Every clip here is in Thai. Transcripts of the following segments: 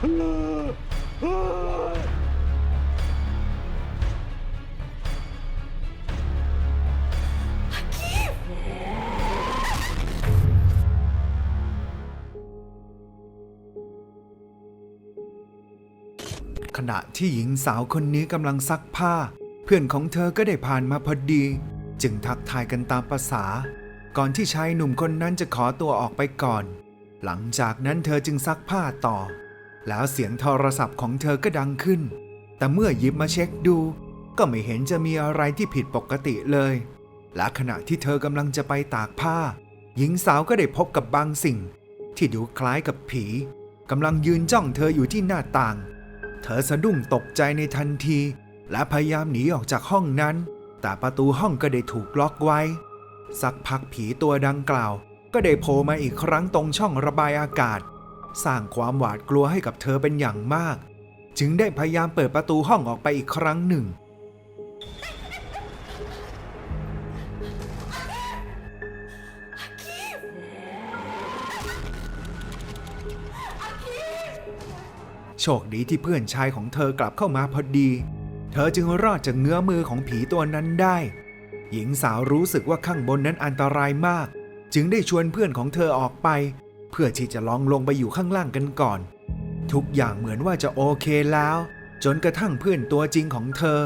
ขณะที่หญิงสาวคนนี้กำลังซักผ้า เพื่อนของเธอก็ได้ผ่านมาพอดี จึงทักทายกันตามประษา ก่อนที่ชายหนุ่มคนนั้นจะขอตัวออกไปก่อน หลังจากนั้นเธอจึงซักผ้าต่อ แล้วเสียงโทรศัพท์ของเธอก็ดังขึ้น แต่เมื่อหยิบมาเช็คดู ก็ไม่เห็นจะมีอะไรที่ผิดปกติเลย และขณะที่เธอกำลังจะไปตากผ้า หญิงสาวก็ได้พบกับบางสิ่ง ที่ดูคล้ายกับผีกำลังยืนจ้องเธออยู่ที่หน้าต่าง เธอสะดุ้งตกใจในทันที และพยายามหนีออกจากห้องนั้น แต่ประตูห้องก็ได้ถูกล็อกไว้ สักพักผีตัวดังกล่าว ก็ได้โผล่มาอีกครั้งตรงช่องระบายอากาศ สร้างความหวาดกลัวให้กับเธอเป็นอย่างมาก จึงได้พยายามเปิดประตูห้องออกไปอีกครั้งหนึ่ง โชคดีที่เพื่อนชายของเธอกลับเข้ามาพอดี เธอจึงรอดจากเงื้อมือของผีตัวนั้นได้ หญิงสาวรู้สึกว่าข้างบนนั้นอันตรายมาก จึงได้ชวนเพื่อนของเธอออกไป เพื่อที่จะลองลงไปอยู่ข้างล่างกันก่อน ทุกอย่างเหมือนว่าจะโอเคแล้ว จนกระทั่งเพื่อนตัวจริงของเธอ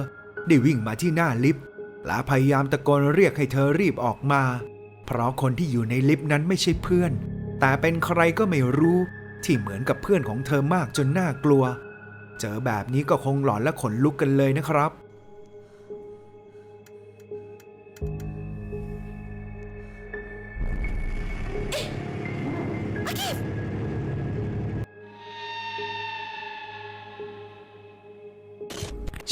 ได้วิ่งมาที่หน้าลิฟต์และพยายามตะโกนเรียกให้เธอรีบออกมา เพราะคนที่อยู่ในลิฟต์นั้นไม่ใช่เพื่อน แต่เป็นใครก็ไม่รู้ที่เหมือนกับเพื่อนของเธอมากจนน่ากลัว เจอแบบนี้ก็คงหลอนและขนลุกกันเลยนะครับ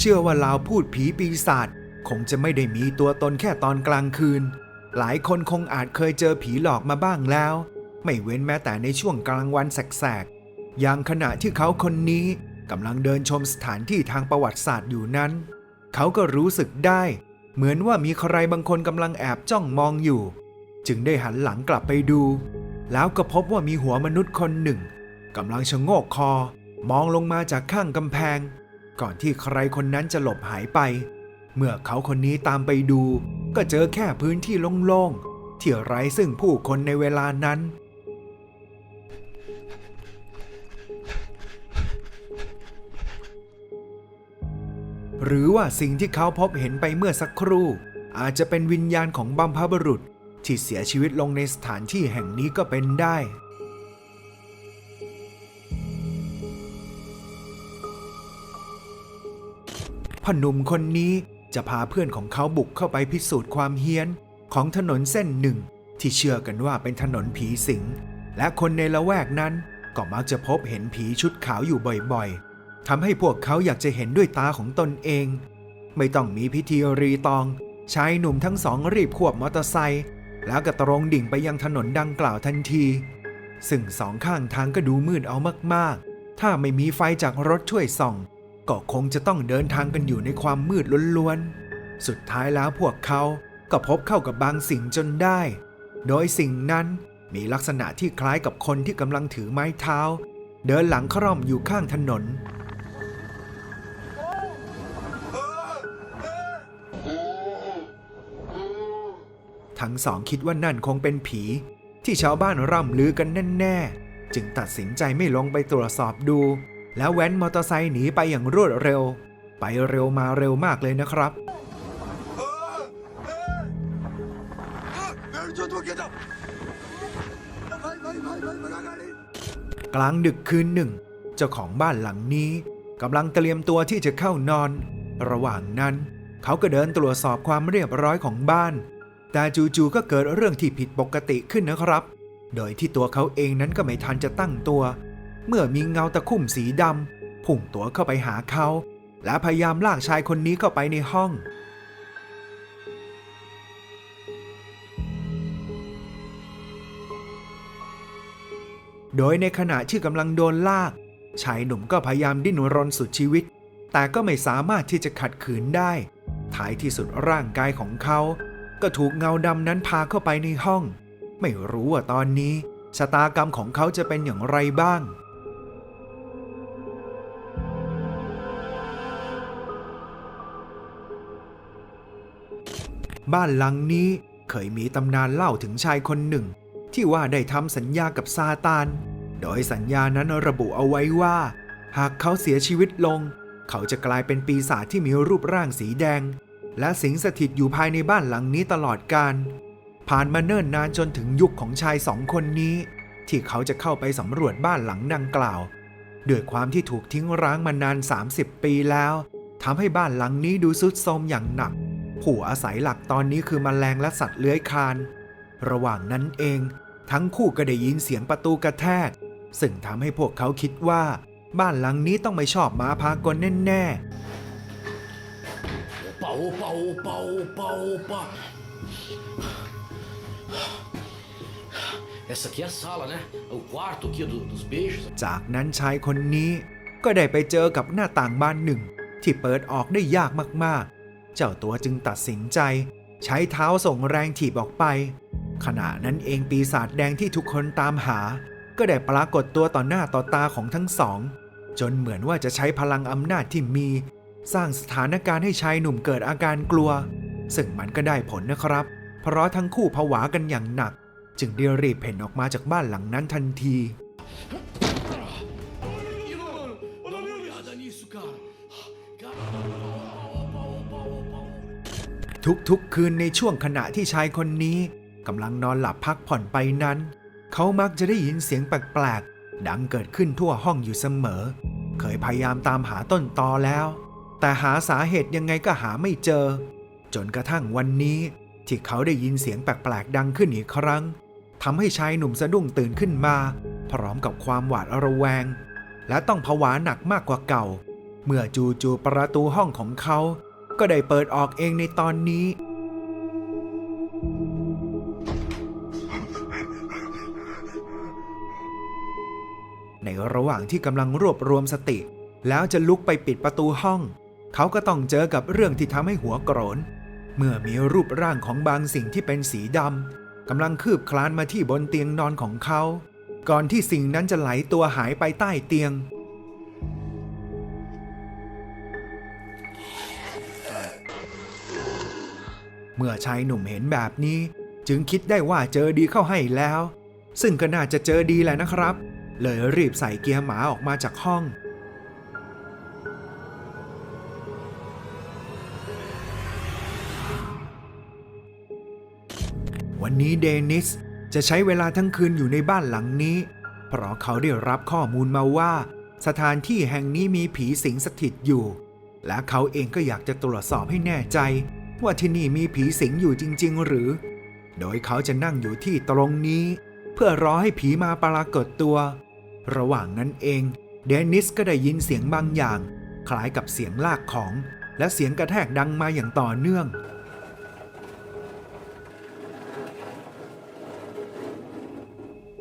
เชื่อว่าลาวพูดผีปีศาจคงจะไม่ได้มีตัวตนแค่ตอนกลางคืน หลายคนคงอาจเคยเจอผีหลอกมาบ้างแล้ว ไม่เว้นแม้แต่ในช่วงกลางวันแสกๆอย่างขณะที่เขาคนนี้กำลังเดินชมสถานที่ทางประวัติศาสตร์อยู่นั้น เขาก็รู้สึกได้ เหมือนว่ามีใครบางคนกำลังแอบจ้องมองอยู่ จึงได้หันหลังกลับไปดู แล้วก็พบว่ามีหัวมนุษย์คนหนึ่งกำลังชะโงกคอ มองลงมาจากข้างกำแพง ก่อนที่ใครคนนั้นจะหลบหายไป เมื่อเขาคนนี้ตามไปดู ก็เจอแค่พื้นที่โล่งๆที่ไร้ซึ่งผู้คนในเวลานั้น หรือว่าสิ่งที่เขาพบเห็นไปเมื่อสักครู่ อาจจะเป็นวิญญาณของบัมพบุรุษที่เสียชีวิตลงในสถานที่แห่งนี้ก็เป็นได้ พ่อหนุ่มคนนี้จะพาเพื่อนของเขาบุกเข้าไปพิสูจน์ความเฮี้ยนของถนนเส้นหนึ่ง ที่เชื่อกันว่าเป็นถนนผีสิง และคนในละแวกนั้นก็มักจะพบเห็นผีชุดขาวอยู่บ่อยๆทำให้พวกเขาอยากจะเห็นด้วยตาของตนเอง ไม่ต้องมีพิธีรีตองชายหนุ่มทั้งสองรีบขวบมอเตอร์ไซค์แล้วก็ตรงดิ่งไปยังถนนดังกล่าวทันที ซึ่งสองข้างทางก็ดูมืดเอามากๆ ถ้าไม่มีไฟจากรถช่วยส่อง ก็คงจะต้องเดินทางกันอยู่ในความมืดล้วนๆ สุดท้ายแล้วพวกเขาก็พบเข้ากับบางสิ่งจนได้ โดยสิ่งนั้นมีลักษณะที่คล้ายกับคนที่กำลังถือไม้เท้า เดินหลังคร่อมอยู่ข้างถนน ทั้งสองคิดว่านั่นคงเป็นผี ที่ชาวบ้านร่ำลือกันแน่ๆ จึงตัดสินใจไม่ลงไปตรวจสอบดู แล้วแว้นมอเตอร์ไซค์หนีไปอย่างรวดเร็ว ไปเร็วมาเร็วมากเลยนะครับกลางดึกคืนหนึ่ง เจ้าของบ้านหลังนี้กำลังเตรียมตัวที่จะเข้านอน ระหว่างนั้น เขาก็เดินตรวจสอบความเรียบร้อยของบ้าน แต่จู่ๆก็เกิดเรื่องที่ผิดปกติขึ้นนะครับ โดยที่ตัวเขาเองนั้นก็ไม่ทันจะตั้งตัว เมื่อมีเงาตะคุ่มสีดำพุ่งตัวเข้าไปหาเขา และพยายามลากชายคนนี้เข้าไปในห้อง โดยในขณะที่กำลังโดนลาก ชายหนุ่มก็พยายามดิ้นรนสุดชีวิต แต่ก็ไม่สามารถที่จะขัดขืนได้ ท้ายที่สุดร่างกายของเขา ก็ถูกเงาดำนั้นพาเข้าไปในห้อง ไม่รู้ว่าตอนนี้ชะตากรรมของเขาจะเป็นอย่างไรบ้าง บ้านหลังนี้เคยมีตำนานเล่าถึงชายคนหนึ่ง ที่ว่าได้ทำสัญญากับซาตาน โดยสัญญานั้นระบุเอาไว้ว่า หากเขาเสียชีวิตลง เขาจะกลายเป็นปีศาจที่มีรูปร่างสีแดง และสิงสถิตอยู่ภายในบ้านหลังนี้ตลอดกาลผ่านมาเนิ่นนานจนถึงยุคของชายสองคนนี้ ที่เขาจะเข้าไปสำรวจบ้านหลังดังกล่าวด้วยความที่ถูกทิ้งร้างมานาน 30 ปีแล้วทำให้บ้านหลังนี้ดูสุดโทรมอย่างหนัก ผู้อาศัยหลักตอนนี้คือมแมลงและสัตว์เลื้อยคลาน ระหว่างนั้นเอง ทั้งคู่ก็ได้ยินเสียงประตูกระแทก ซึ่งทำให้พวกเขาคิดว่า บ้านหลังนี้ต้องไม่ชอบหมาพากลแน่ Opa, opa, opa, opa, opa. Essa aqui é a sala, né? O quarto aqui do- dos beijos. ๆจากนั้นชายคนนี้ก็ได้ไปเจอกับหน้าต่างบานหนึ่ง ที่เปิดออกได้ยากมากๆ เจ้าตัวจึงตัดสินใจ ใช้เท้าส่งแรงถีบออกไป ขณะนั้นเองปีศาจแดงที่ทุกคนตามหา ก็ได้ปรากฏตัวต่อหน้าต่อตาของทั้งสอง จนเหมือนว่าจะใช้พลังอำนาจที่มี สร้างสถานการณ์ให้ชายหนุ่มเกิดอาการกลัว ซึ่งมันก็ได้ผลนะครับ เพราะทั้งคู่ผวากันอย่างหนัก จึงได้รีบเพ่นออกมาจากบ้านหลังนั้นทันที ทุกๆ คืนในช่วงขณะที่ชายคนนี้กำลังนอนหลับพักผ่อนไปนั้น เขามักจะได้ยินเสียงแปลกๆ ดังเกิดขึ้นทั่วห้องอยู่เสมอ เคยพยายามตามหาต้นตอแล้ว แต่หาสาเหตุยังไงก็หาไม่เจอ จนกระทั่งวันนี้ ที่เขาได้ยินเสียงแปลกๆ ดังขึ้นอีกครั้งทำให้ชายหนุ่มสะดุ้งตื่นขึ้นมา พร้อมกับความหวาดระแวง และต้องผวาหนักมากกว่าเก่า เมื่อจู่ๆประตูห้องของเขา ก็ได้เปิดออกเองในตอนนี้ ในระหว่างที่กำลังรวบรวมสติ แล้วจะลุกไปปิดประตูห้อง เขาก็ต้องเจอกับเรื่องที่ทำให้หัวโกรน เมื่อมีรูปร่างของบางสิ่งที่เป็นสีดำกำลังคืบคลานมาที่บนเตียงนอนของเขา ก่อนที่สิ่งนั้นจะไหลตัวหายไปใต้เตียง เมื่อชายหนุ่มเห็นแบบนี้ จึงคิดได้ว่าเจอดีเข้าให้แล้ว ซึ่งก็น่าจะเจอดีแหละนะครับ เลยรีบใส่เกียร์หมาออกมาจากห้อง วันนี้เดนิสจะใช้เวลาทั้งคืนอยู่ในบ้านหลังนี้ เพราะเขาได้รับข้อมูลมาว่า สถานที่แห่งนี้มีผีสิงสถิตอยู่ และเขาเองก็อยากจะตรวจสอบให้แน่ใจ ว่าที่นี่มีผีสิงอยู่จริง ๆ หรือ โดยเขาจะนั่งอยู่ที่ตรงนี้ เพื่อรอให้ผีมาปรากฏตัว ระหว่างนั้นเองเดนิสก็ได้ยินเสียงบางอย่าง คล้ายกับเสียงลากของ และเสียงกระแทกดังมาอย่างต่อเนื่อง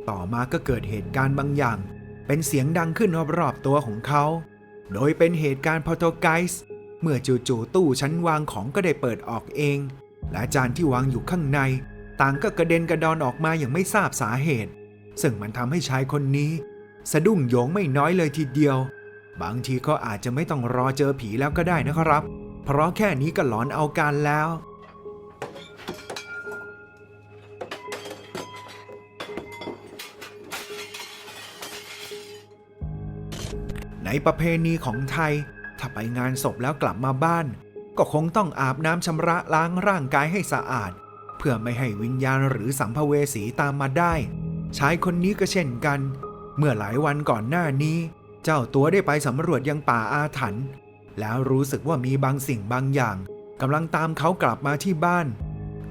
ต่อมาก็เกิดเหตุการณ์บางอย่าง เป็นเสียงดังขึ้นรอบๆตัวของเขา โดยเป็นเหตุการณ์พอโตไกส์ เมื่อจู่ๆตู้ชั้นวางของก็ได้เปิดออกเอง และจานที่วางอยู่ข้างใน ต่างก็กระเด็นกระดอนออกมาอย่างไม่ทราบสาเหตุ ซึ่งมันทำให้ชายคนนี้ สะดุ้งโยงไม่น้อยเลยทีเดียว บางทีก็อาจจะไม่ต้องรอเจอผีแล้วก็ได้นะครับ เพราะแค่นี้ก็หลอนเอาการแล้วในประเพณีของไทย ถ้าไปงานศพแล้วกลับมาบ้าน ก็คงต้องอาบน้ำชำระล้างร่างกายให้สะอาด เพื่อไม่ให้วิญญาณหรือสัมภเวสีตามมาได้ชายคนนี้ก็เช่นกัน เมื่อหลายวันก่อนหน้านี้ เจ้าตัวได้ไปสำรวจยังป่าอาถรรพ์แล้วรู้สึกว่ามีบางสิ่งบางอย่างกำลังตามเขากลับมาที่บ้าน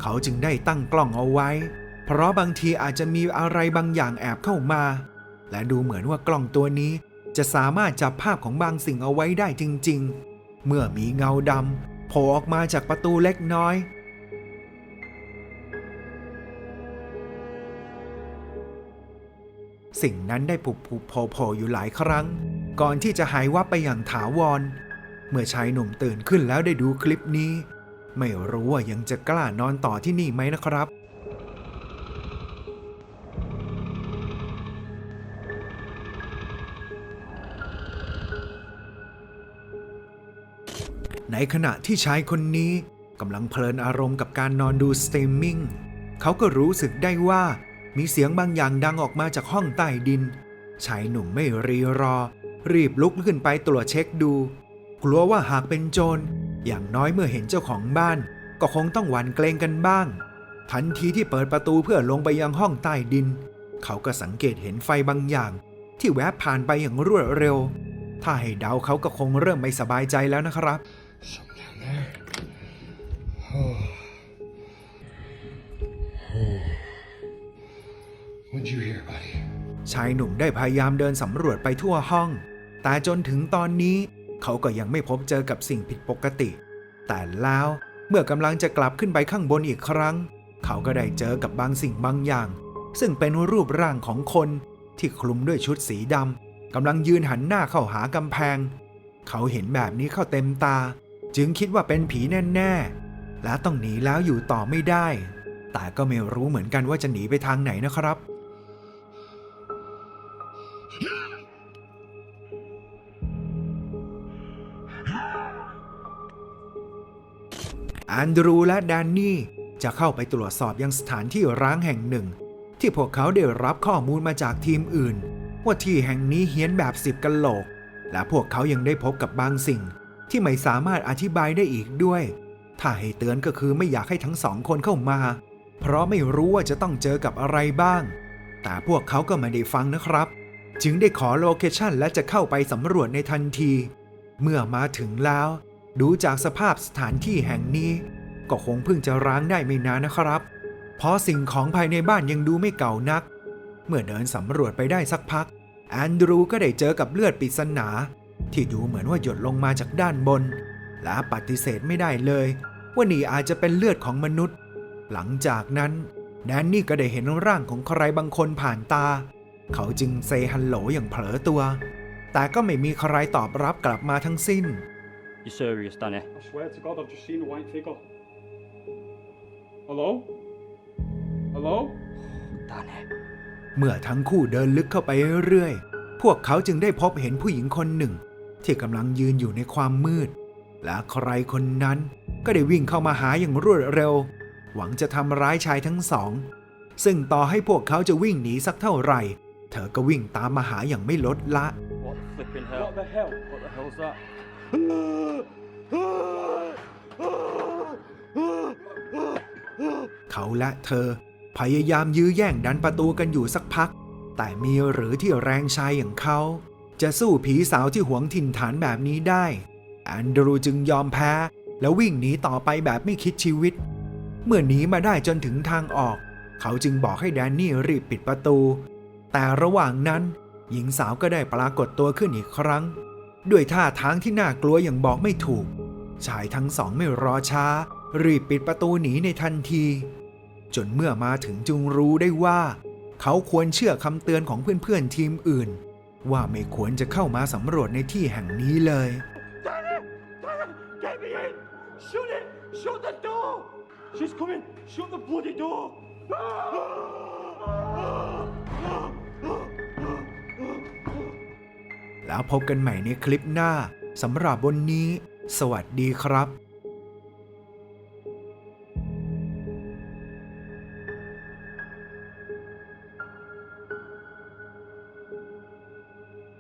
เขาจึงได้ตั้งกล้องเอาไว้ เพราะบางทีอาจจะมีอะไรบางอย่างแอบเข้ามา และดูเหมือนว่ากล้องตัวนี้ จะสามารถจับภาพของบางสิ่งเอาไว้ได้จริง ๆ เมื่อมีเงาดำโผล่ออกมาจากประตูเล็กน้อย สิ่งนั้นได้ปุบปุบโผล่โผล่อยู่หลายครั้ง ก่อนที่จะหายวับไปอย่างถาวร เมื่อชายหนุ่มตื่นขึ้นแล้วได้ดูคลิปนี้ ไม่รู้ว่ายังจะกล้านอนต่อที่นี่ไหมนะครับ ในขณะที่ชายคนนี้กำลังเพลินอารมณ์กับการนอนดูสตรีมมิ่ง เขาก็รู้สึกได้ว่ามีเสียงบางอย่างดังออกมาจากห้องใต้ดิน ชายหนุ่มไม่รีรอ รีบลุกขึ้นไปตรวจเช็คดู กลัวว่าหากเป็นโจร อย่างน้อยเมื่อเห็นเจ้าของบ้าน ก็คงต้องหวั่นเกรงกันบ้าง ทันทีที่เปิดประตูเพื่อลงไปยังห้องใต้ดิน เขาก็สังเกตเห็นไฟบางอย่าง ที่แวบผ่านไปอย่างรวดเร็ว ถ้าให้เดาเขาก็คงเริ่มไม่สบายใจแล้วนะครับ Something down there. What'd you hear, buddy? ชายหนุ่มได้พยายามเดินสำรวจไปทั่วห้อง แต่จนถึงตอนนี้ เขาก็ยังไม่พบเจอกับสิ่งผิดปกติ แต่แล้วเมื่อกำลังจะกลับขึ้นไปข้างบนอีกครั้ง เขาก็ได้เจอกับบางสิ่งบางอย่าง ซึ่งเป็นรูปร่างของคนที่คลุมด้วยชุดสีดำกำลังยืนหันหน้าเข้าหากำแพง เขาเห็นแบบนี้เข้าเต็มตา จึงคิดว่าเป็นผีแน่ๆ และต้องหนีแล้วอยู่ต่อไม่ได้ แต่ก็ไม่รู้เหมือนกันว่าจะหนีไปทางไหนนะครับแอนดรูและแดนนี่จะเข้าไปตรวจสอบยังสถานที่ร้างแห่งหนึ่ง ที่พวกเขาได้รับข้อมูลมาจากทีมอื่น ว่าที่แห่งนี้เฮี้ยนแบบสิบกันโหลก และพวกเขายังได้พบกับบางสิ่ง ที่ไม่สามารถอธิบายได้อีกด้วย ถ้าให้เตือนก็คือไม่อยากให้ทั้งสองคนเข้ามา เพราะไม่รู้ว่าจะต้องเจอกับอะไรบ้าง แต่พวกเขาก็ไม่ได้ฟังนะครับ จึงได้ขอโลเคชันและจะเข้าไปสำรวจในทันที เมื่อมาถึงแล้ว ดูจากสภาพสถานที่แห่งนี้ ก็คงเพิ่งจะร้างได้ไม่นานนะครับ เพราะสิ่งของภายในบ้านยังดูไม่เก่านัก เมื่อเดินสำรวจไปได้สักพัก แอนดรูก็ได้เจอกับเลือดปริศนา ที่ดูเหมือนว่าหยดลงมาจากด้านบน และปฏิเสธไม่ได้เลย ว่านี่อาจจะเป็นเลือดของมนุษย์ หลังจากนั้นแดนนี่ก็ได้เห็นร่างของใครบางคนผ่านตา เขาจึงเซฮัลโหลอย่างเผลอตัว แต่ก็ไม่มีใครตอบรับกลับมาทั้งสิ้น You serious, Danny? I swear to God, I've just seen a white figure. Hello? Hello? Danny. เมื่อทั้งคู่เดินลึกเข้าไปเรื่อยๆ พวกเขาจึงได้พบเห็นผู้หญิงคนหนึ่ง ที่กำลังยืนอยู่ในความมืด และใครคนนั้นก็ได้วิ่งเข้ามาหาอย่างรวดเร็ว หวังจะทำร้ายชายทั้งสอง ซึ่งต่อให้พวกเขาจะวิ่งหนีสักเท่าไหร่ เธอก็วิ่งตามมาหาอย่างไม่ลดละ เขาและเธอพยายามยื้อแย่งดันประตูกันอยู่สักพัก แต่มีหรือที่แรงชายอย่างเขา จะสู้ผีสาวที่หวงถิ่นฐานแบบนี้ได้ แอนดรูจึงยอมแพ้ แล้ววิ่งหนีต่อไปแบบไม่คิดชีวิต เมื่อหนีมาได้จนถึงทางออก เขาจึงบอกให้แดนนี่รีบปิดประตู แต่ระหว่างนั้น หญิงสาวก็ได้ปรากฏตัวขึ้นอีกครั้ง ด้วยท่าทางที่น่ากลัวอย่างบอกไม่ถูก ชายทั้งสองไม่รอช้า รีบปิดประตูหนีในทันที จนเมื่อมาถึงจึงรู้ได้ว่า เขาควรเชื่อคำเตือนของเพื่อนๆทีมอื่น ว่าไม่ควรจะเข้ามาสำรวจในที่แห่งนี้เลย Danny! Danny! Get me in! Shoot it! Shoot the door! She's coming! Shoot the bloody door! แล้วพบกันใหม่ในคลิปหน้าสำหรับวันนี้ สวัสดีครับ